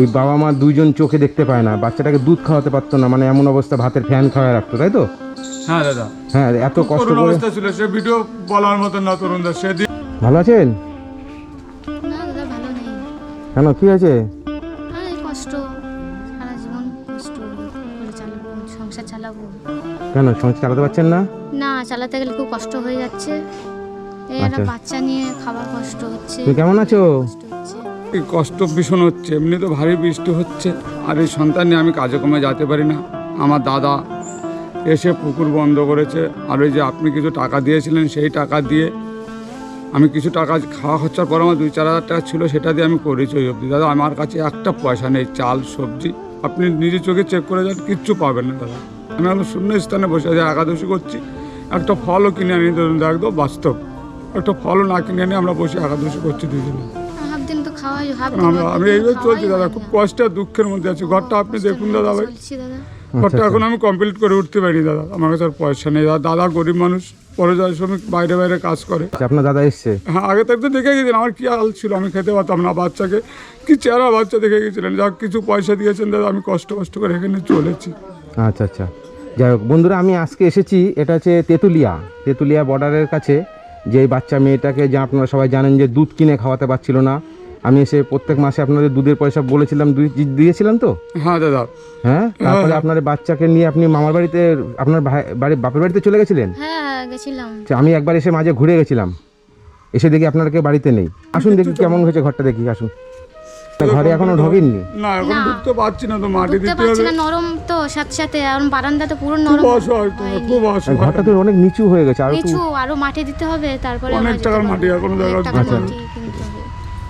এই বাবা মা দুইজন চোখে দেখতে পায় না। বাচ্চাটাকে দুধ খাওয়াতে পারতো না মানে এমন অবস্থা ভাতের ফ্যান খাওয়ায় রাখতো তাই তো? হ্যাঁ দাদা। হ্যাঁ এত কষ্ট করে অবস্থা ছিল সে ভিডিও বলার মতন না তরুণদার সেদিন ভালো আছেন? না দাদা ভালো নেই। কেন কি আছে কষ্ট। সারা জীবন কষ্ট করে চালাবো সংসার চালাবো। কেন সংসার চালাতে পারছেন না? না চালাতে গেলে খুব কষ্ট হয়ে যাচ্ছে। এই একটা আচ্ছা। বাচ্চা নিয়ে খাবার কষ্ট হচ্ছে। তুমি কেমন আছো? কষ্ট হচ্ছে। কষ্ট ভীষণ হচ্ছে, এমনি তো ভারী বৃষ্টি হচ্ছে। আর এই সন্তান নিয়ে আমি কাজে কমে যেতে পারি না। আমার দাদা এসে পুকুর বন্ধ করেছে। আর ওই যে আপনি কিছু টাকা দিয়েছিলেন, সেই টাকা দিয়ে আমি কিছু টাকা খাওয়া খরচার পর আমার দুই চার হাজার টাকা ছিল, সেটা দিয়ে আমি করেছি ওই অবধি। দাদা, আমার কাছে একটা পয়সা নেই, চাল, সবজি। আপনি নিজে চোখে চেক করে যান, কিচ্ছু পাবেন না দাদা। আমি এখন শূন্য স্থানে বসে আছি, একাদশী করছি। একটা ফলও কিনে আনি একদম বাস্তব। একটা ফলও না কিনে আনি আমরা বসে একাদশী করছি দুজনে। তো আমি এইভাবে চলছি দাদা খুব কষ্ট দুঃখের মধ্যে আছি। ঘরটা আপনি দেখুন দাদা ভাই। ঘরটা এখন আমি কমপ্লিট করে উঠতে পারিনি দাদা। আমার কাছে আর পয়সা নেই। দাদা দাদা গরিব মানুষ পরিযায়ী শ্রমিক বাইরে বাইরে কাজ করে। আচ্ছা, আপনার দাদা এসছে? হ্যাঁ আগে থাকতে দেখে গেছিলেন আমার কি হাল ছিল আমি খেতে পারতাম না বাচ্চাকে। কি চেহারা বাচ্চা দেখে গেছিলেন। যা কিছু পয়সা দিয়েছেন দাদা আমি কষ্ট কষ্ট করে এখানে চলেছি। আচ্ছা আচ্ছা। যাই হোক বন্ধুরা আমি আজকে এসেছি এটা হচ্ছে তেঁতুলিয়া। তেঁতুলিয়া বর্ডারের কাছে যে বাচ্চা মেয়েটাকে যা আপনারা সবাই জানেন যে দুধ কিনে খাওয়াতে পারছিল না আমি এসে প্রত্যেক মাসে আপনাদের দুধের পয়সা বলেছিলাম দুই দিয়েছিলাম তো? হ্যাঁ দাদা। হ্যাঁ? তারপরে আপনার বাচ্চাকে নিয়ে আপনি মামার বাড়িতে আপনার ভাই- বাড়ি বাপের বাড়িতে চলে গেছিলেন? হ্যাঁ হ্যাঁ, গেছিলাম। আমি একবার এসে মাঝে ঘুরে গেছিলাম। এসে দেখি আপনার কেউ বাড়িতে নেই। আসুন দেখি কেমন হয়েছে ঘরটা দেখি আসুন। তা ঘরে এখনও ঢোকেননি? না এখন। ঢুকতে পারছি না তো মাটি দিতে হবে। না নরম তো সাথে সাথে। আর বারান্দা তো পুরো নরম অসহায় তো, খুব অসহায়। ঘরটা তো অনেক নিচু হয়ে গেছে আর নিচু আরও মাটি দিতে হবে তারপরে অনেক টাকার মাটি এখনও অনেক জায়গা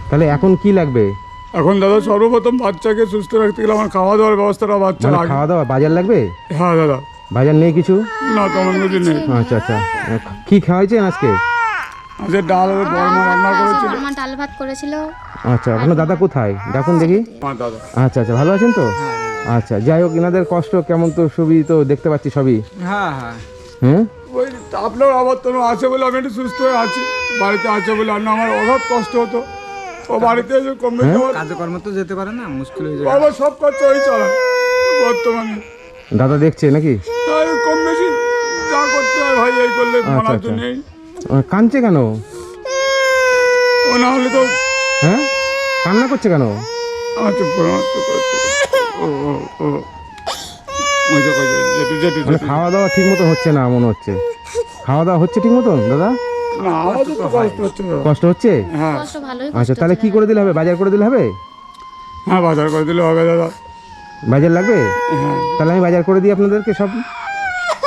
তাহলে এখন কি লাগবে? এখন দাদা সর্বপ্রথম বাচ্চাকে সুস্থ রাখতে গেলে আমার খাওয়া দাওয়ার ব্যবস্থাটা বাচ্চা মানে খাওয়া দাওয়া বাজার লাগবে? হ্যাঁ দাদা। বাজার নেই কিছু? না তেমন কিছু নেই। আচ্ছা আচ্ছা। কি খাওয়াইছেন আজকে? আজকে ডাল আর বর্মা রান্না করেছিল। আমার ডাল ভাত করেছিল। আচ্ছা আপনার দাদা কোথায়? ডাকুন দেখি। দাদা। আচ্ছা আচ্ছা ভালো আছেন তো? আচ্ছা যাই হোক এনাদের কষ্ট কেমন তো সবই তো দেখতে পাচ্ছি সবই। হ্যাঁ হ্যাঁ। হ্যাঁ? ওই আপনার আবার তো আছে বলে আমি একটু সুস্থ হয়ে আছি বাড়িতে আছে বলে আর আমার অভাব কষ্ট হতো। ও বাড়িতে এসে কম বেশি আমার কাজকর্ম তো যেতে পারে না মুশকিল হয়ে যাবে। বাবা সব খরচা ওই চালায় বর্তমানে। দাদা দেখছে নাকি? কম বেশি যা করতে হয় ভাই এই করলে আচ্ছা, মানার আচ্ছা। তো কাঁদছে কেন? ও না হলে তো হ্যাঁ? কান্না করছে কেন? আমার চুপ করো। ও ও মানে। খাওয়া দাওয়া ঠিক মতো হচ্ছে না মনে হচ্ছে। খাওয়া দাওয়া হচ্ছে ঠিক মতন দাদা? না আমার তো কষ্ট হচ্ছে। কষ্ট হচ্ছে? হ্যাঁ। কষ্ট ভালোই আচ্ছা তাহলে কি করে দিলে হবে? বাজার করে দিলে হবে? হ্যাঁ বাজার করে দিলে হবে দাদা। বাজার লাগবে? হ্যাঁ। তাহলে আমি বাজার করে দিই আপনাদেরকে সব।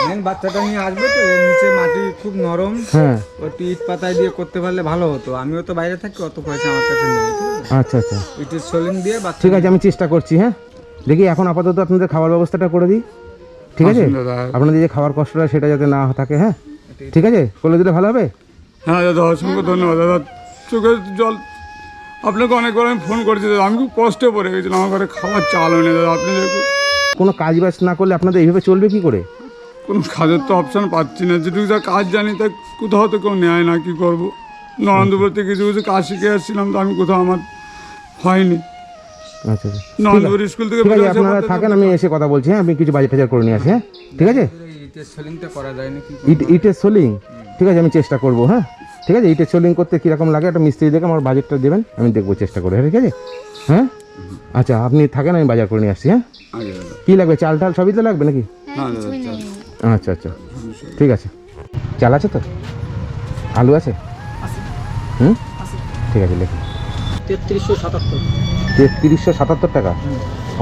মেন বাচ্চাটা নিয়ে আসবে তো এর নিচে মাটি খুব নরম। হ্যাঁ। একটু ইট পাতায় দিয়ে করতে পারলে ভালো হতো। আমিও তো বাইরে থাকি অত পয়সা আমার কাছে নেই ঠিক আছে? আচ্ছা আচ্ছা। ইটের সোলিং দিয়ে বাচ্চা ঠিক আছে আমি চেষ্টা করছি হ্যাঁ? দেখি এখন আপাতত আপনাদের খাবার ব্যবস্থাটা করে দিই। ঠিক আছে? আসুন দাদা। আপনাদের যে খাবার কষ্টটা সেটা যাতে না থাকে হ্যাঁ? ঠিক আছে? করে দিলে ভালো হবে? হ্যাঁ দাদা অসংখ্য ধন্যবাদ দাদা। চোখের জল আপনাকে অনেকবার আমি ফোন করেছি দাদা। আমি খুব কষ্টে পড়ে গেছিলাম আমার ঘরে খাবার চাল হয়নি দাদা। আপনি কোনো কাজ বাজ না করলে আপনাদের এইভাবে চলবে কি করে? কোনো কাজের তো অপশান পাচ্ছি না। যেটুকু যা কাজ জানি তা কোথাও তো কেউ নেয় না কি করব? নরেন্দ্রপুরতে কিছু কিছু কাজ শিখে আসছিলাম তো আমি কোথাও আমার হয়নি। আচ্ছা আচ্ছা। নরেন্দ্রপুর স্কুল থেকে আপনারা থাকেন আমি এসে কথা বলছি হ্যাঁ আমি কিছু বাজার টাজার করে নিয়ে আসি হ্যাঁ? ঠিক আছে? ইটের সোলিংটা করা যায় নাকি? ইটের সোলিং ঠিক আছে আমি চেষ্টা করব হ্যাঁ? ঠিক আছে? ইটের সোলিং করতে কীরকম লাগে? একটা মিস্ত্রি দেখে আমার বাজেটটা দেবেন আমি দেখব চেষ্টা করে হ্যাঁ ঠিক আছে? হ্যাঁ? আচ্ছা আপনি থাকেন আমি বাজার করে নিয়ে আসছি হ্যাঁ? কী লাগবে? চাল টাল সবই তো লাগবে নাকি? হ্যাঁ আচ্ছা আচ্ছা। ঠিক আছে। চাল আছে তো? আলু আছে? হুম? ঠিক আছে লেখুন তেত্রিশশো সাতাত্তর। তেত্রিশশো সাতাত্তর টাকা?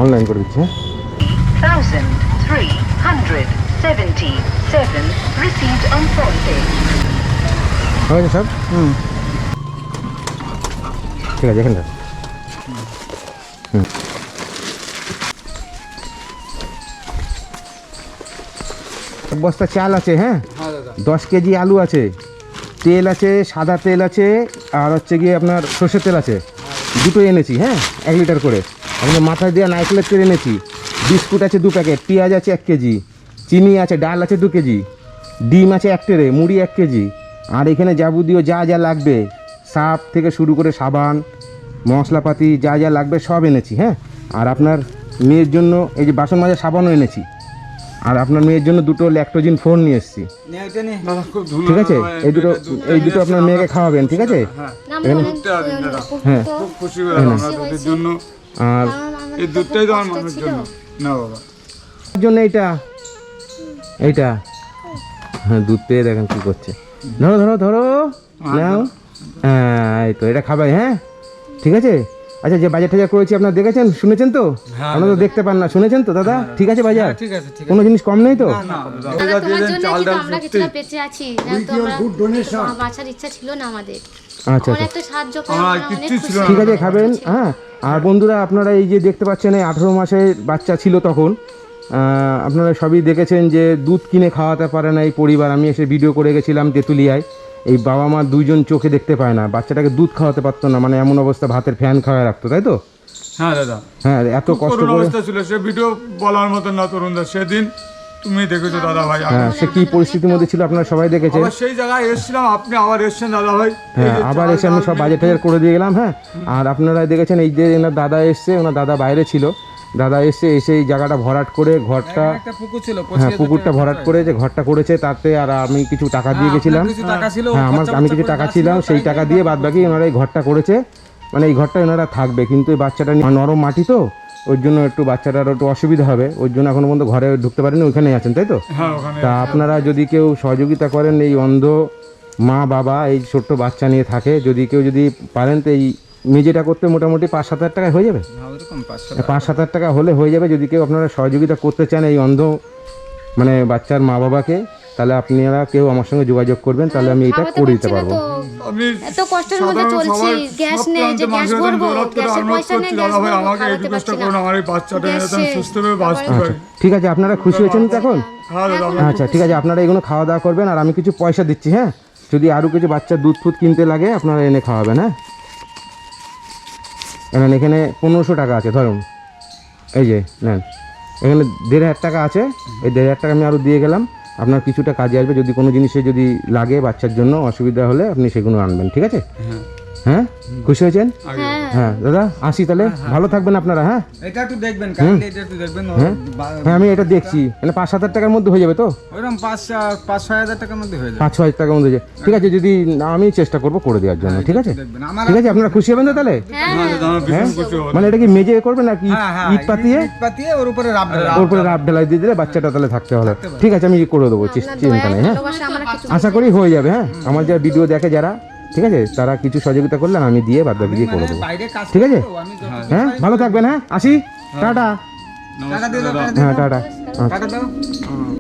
অনলাইন করে দিচ্ছি হ্যাঁ? Thousand three hundred seventy-seven received on phone হয়ে গেছে সব হুম ঠিক আছে এখানে রাখ। হুম এক বস্তা চাল আছে হ্যাঁ? হ্যাঁ দশ কেজি আলু আছে তেল আছে সাদা তেল আছে আর হচ্ছে গিয়ে আপনার সর্ষের তেল আছে। দুটো এনেছি হ্যাঁ? এক লিটার করে। আপনার মাথায় দেওয়া নারকেলের তেল এনেছি বিস্কুট আছে দু প্যাকেট পেঁয়াজ আছে এক কেজি চিনি আছে ডাল আছে দু কেজি ডিম আছে এক ট্রে মুড়ি এক কেজি আর এখানে যাবতীয় যা যা লাগবে সাপ থেকে শুরু করে সাবান মশলাপাতি যা যা লাগবে সব এনেছি হ্যাঁ? আর আপনার মেয়ের জন্য এই যে বাসন মাজার সাবানও এনেছি। আর আপনার মেয়ের জন্য দুটো ল্যাক্টোজিন ফোন নিয়ে এসেছি। নে ওইটা নে দাদা খুব ধুলো ঠিক আছে? এই দুটো এই দুটো আপনার মেয়েকে খাওয়াবেন ঠিক আছে? হ্যাঁ। হ্যাঁ। উপকৃত। খুব খুশি হলাম আমরা দুধের জন্য আর এই দুধটাই তো আমার। জন্য। না বাবা। এর জন্য এইটা। এইটা। হ্যাঁ দুধ পেয়ে দেখেন কি করছে। ধরো ধরো ধরো। নাও। হ্যাঁ এই তো এটা খাবাই হ্যাঁ? ঠিক আছে? আচ্ছা যে বাজার টাজার করেছি আপনারা দেখেছেন? শুনেছেন তো? আপনারা তো দেখতে পান না। শুনেছেন তো দাদা? ঠিক আছে বাজার? ঠিক আছে ঠিক কোনো জিনিস কম নেই তো? দাদা তোমার জন্য কিন্তু আমরা কিছুটা বেঁচে আছি। যেহেতু আমরা বাঁচার ইচ্ছা ছিল না আমাদের। আচ্ছা আচ্ছা। ঠিক আছে খাবেন হ্যাঁ। আর বন্ধুরা আপনারা এই যে দেখতে পাচ্ছেন এই আঠেরো মাসের বাচ্চা ছিল তখন। আপনারা সবই দেখেছেন যে দুধ কিনে খাওয়াতে পারে না এই পরিবার। আমি এসে ভিডিও করে গেছিলাম তেঁতুলিয়ায়। এই বাবা মা দুইজন চোখে দেখতে পায় না। বাচ্চাটাকে দুধ খাওয়াতে পারতো না। মানে এমন অবস্থা ভাতের ফ্যান খাওয়ায় রাখতো তাই তো? হ্যাঁ দাদা। হ্যাঁ এত কষ্ট অবস্থা ছিল। সে ভিডিও বলার মতন না তরুণদা সেদিন তুমি দেখেছ দাদা ভাই। হ্যাঁ সে কি পরিস্থিতির মধ্যে ছিল আপনারা সবাই দেখেছেন। সেই জায়গায় এসেছিলাম আপনি আবার এসেছেন দাদা ভাই। হ্যাঁ আবার এসে আমি সব বাজেট টাজার করে দিয়ে গেলাম হ্যাঁ। আর আপনারা দেখেছেন এই যে এনার দাদা এসছে ওনার দাদা বাইরে ছিল। দাদা এসে এসে এই জায়গাটা ভরাট করে ঘরটা হ্যাঁ পুকুরটা ভরাট করে যে ঘরটা করেছে তাতে আর আমি কিছু টাকা দিয়ে গেছিলাম। টাকা ছিল হ্যাঁ আমার আমি কিছু টাকা ছিলাম সেই টাকা দিয়ে বাদ বাকি ওনারা এই ঘরটা করেছে। মানে এই ঘরটা ওনারা থাকবে কিন্তু এই বাচ্চাটা নিয়ে- নরম মাটি তো ওর জন্য একটু বাচ্চাটার একটু অসুবিধা হবে। ওর জন্য এখনও পর্যন্ত ঘরে ঢুকতে পারেনি ওইখানেই আছেন তাই তো? হ্যাঁ তা আপনারা যদি কেউ সহযোগিতা করেন এই অন্ধ মা বাবা এই ছোট্ট বাচ্চা নিয়ে থাকে যদি কেউ যদি পারেন তো এই মেজেটা করতে মোটামুটি পাঁচ সাত হাজার টাকায় হয়ে যাবে? হ্যাঁ, পাঁচ সাত হাজার। টাকা হলে হয়ে যাবে যদি কেউ আপনারা সহযোগিতা করতে চান এই অন্ধ মানে বাচ্চার মা বাবাকে তাহলে আপনারা কেউ আমার সঙ্গে যোগাযোগ করবেন তাহলে আমি এটা করে দিতে পারব। তো আমি এত কষ্টের মধ্যে চলছি গ্যাস নেই যে গ্যাস মানুষের গ্যাসের পয়সা নেই গ্যাস ভাই আমাকে একটু কষ্ট করুন আমার এই বাচ্চাটা গ্যাস যাতে আমি শেষ। সুস্থভাবে বাঁচতে তারপরে- ঠিক আছে আপনারা খুশি হয়েছেন তো এখন? হ্যাঁ আচ্ছা ঠিক আছে আপনারা এগুলো খাওয়া দাওয়া করবেন আর আমি কিছু পয়সা দিচ্ছি হ্যাঁ? যদি আরও কিছু বাচ্চা দুধ ফুদ কিনতে লাগে আপনারা এনে খাওয়াবেন হ্যাঁ? এখানে এখানে পনেরোশো টাকা আছে, ধরুন। এই যে, নেন। এখানে দেড় হাজার টাকা আছে, এই দেড় হাজার টাকা আমি আরও দিয়ে গেলাম। আপনার কিছুটা কাজে আসবে, যদি কোনো জিনিসে যদি লাগে বাচ্চার জন্য, অসুবিধা হলে আপনি সেগুলো আনবেন, ঠিক আছে? হ্যাঁ। খুশি হয়েছেন? হ্যাঁ। হ্যাঁ দাদা আসি তাহলে। ভালো থাকবেন আপনারা হ্যাঁ? এটা একটু দেখবেন এটা একটু দেখবেন হ্যাঁ? আমি এটা দেখছি। মানে পাঁচ সাত হাজার টাকার মধ্যে হয়ে যাবে তো? ওইরকম পাঁচ ছ- পাঁচ ছয় হাজার টাকার মধ্যে হয়ে যাবে। পাঁচ ছ হাজার টাকার মধ্যে হয়ে ঠিক আছে যদি না, আমি চেষ্টা করব করে দেওয়ার জন্য ঠিক আছে? ঠিক আছে আপনারা খুশি হবেন তো তাহলে? হ্যাঁ হ্যাঁ। হলো মানে এটা কি মেজে করবেন নাকি হ্যাঁ হ্যাঁ ইট পাতিয়ে? ইট পাতিয়ে ওর উপরে রাব ঢালা। ওর উপরে রাব ঢালাই দিয়ে দিলে বাচ্চাটা তাহলে থাকতে হবে। ঠিক আছে আমি করে দেবো চিন্তা নেই হ্যাঁ? আশা করি হয়ে যাবে হ্যাঁ? আমার যারা ভিডিও দেখে যারা ঠিক আছে? তারা কিছু সহযোগিতা করলেন আমি দিয়ে বাদ বাকি দিয়ে করে দেবো। ঠিক আছে? যত- হ্যাঁ। ভালো থাকবেন হ্যাঁ? আসি? টাটা। হ্যাঁ টাটা।